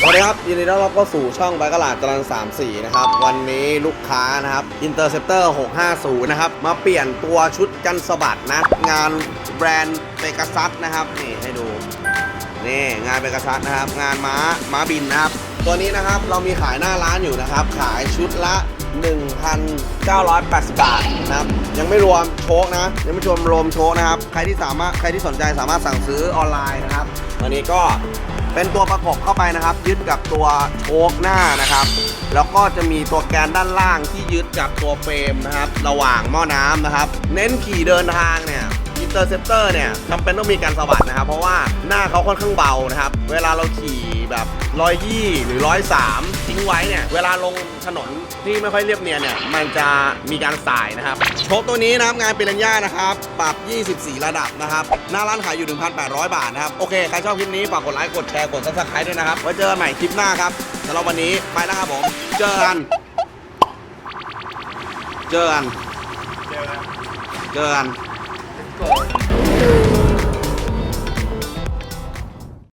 สวัสดีครับ ยินดีต้อนรับเข้าสู่ช่องไบกลาดจรัน34 นะครับ วันนี้ลูกค้านะครับ Interceptor 650 นะครับ มาเปลี่ยนตัวชุดกันสะบัดนะ งานแบรนด์เปกซัสนะครับ นี่ให้ดู นี่งานเปกซัสนะครับ งานม้าม้าบินนะครับ ตัวนี้นะครับเรามีขายหน้าร้านอยู่นะครับ ขายชุดละ 1,980 บาทนะครับ ยังไม่รวมโชคนะ ยังไม่รวมรวมโชคนะครับ ใครที่สามารถใครที่สนใจสามารถสั่งซื้อออนไลน์นะครับตัวนี้ก็ เป็นตัวประกบเข้าไปนะครับ ยึดกับตัวโชคหน้านะครับ แล้วก็จะมีตัวแกนด้านล่างที่ยึดกับตัวเฟรมนะครับ ระหว่างหม้อน้ำนะครับ เน้นขี่เดินทางเนี่ยอินเตอร์เซปเตอร์เนี่ยจำเป็นต้องมีการสวัสดนะครับ เพราะว่าหน้าเขาค่อนข้างเบานะครับ เวลาเราขี่แบบร้อยยี่หรือร้อยสาม ทิ้งไว้เนี่ย เวลาลงถนนที่ไม่ค่อยเรียบเนียนเนี่ย มันจะมีการสายนะครับ โชคตัวนี้นะครับงานเปรัญญานะครับ ปรับ 24 ระดับนะครับ หน้าร้านขายอยู่ 1,800 บาทนะครับ โอเค ใครชอบคลิปนี้ ฝากกดไลค์ กดแชร์ กดซับสไครต์ด้วยนะครับ ไว้เจอกันใหม่คลิปหน้าครับสำหรับวันนี้ไปแล้วครับผม เจอกัน เจอกัน เจอกัน Let's go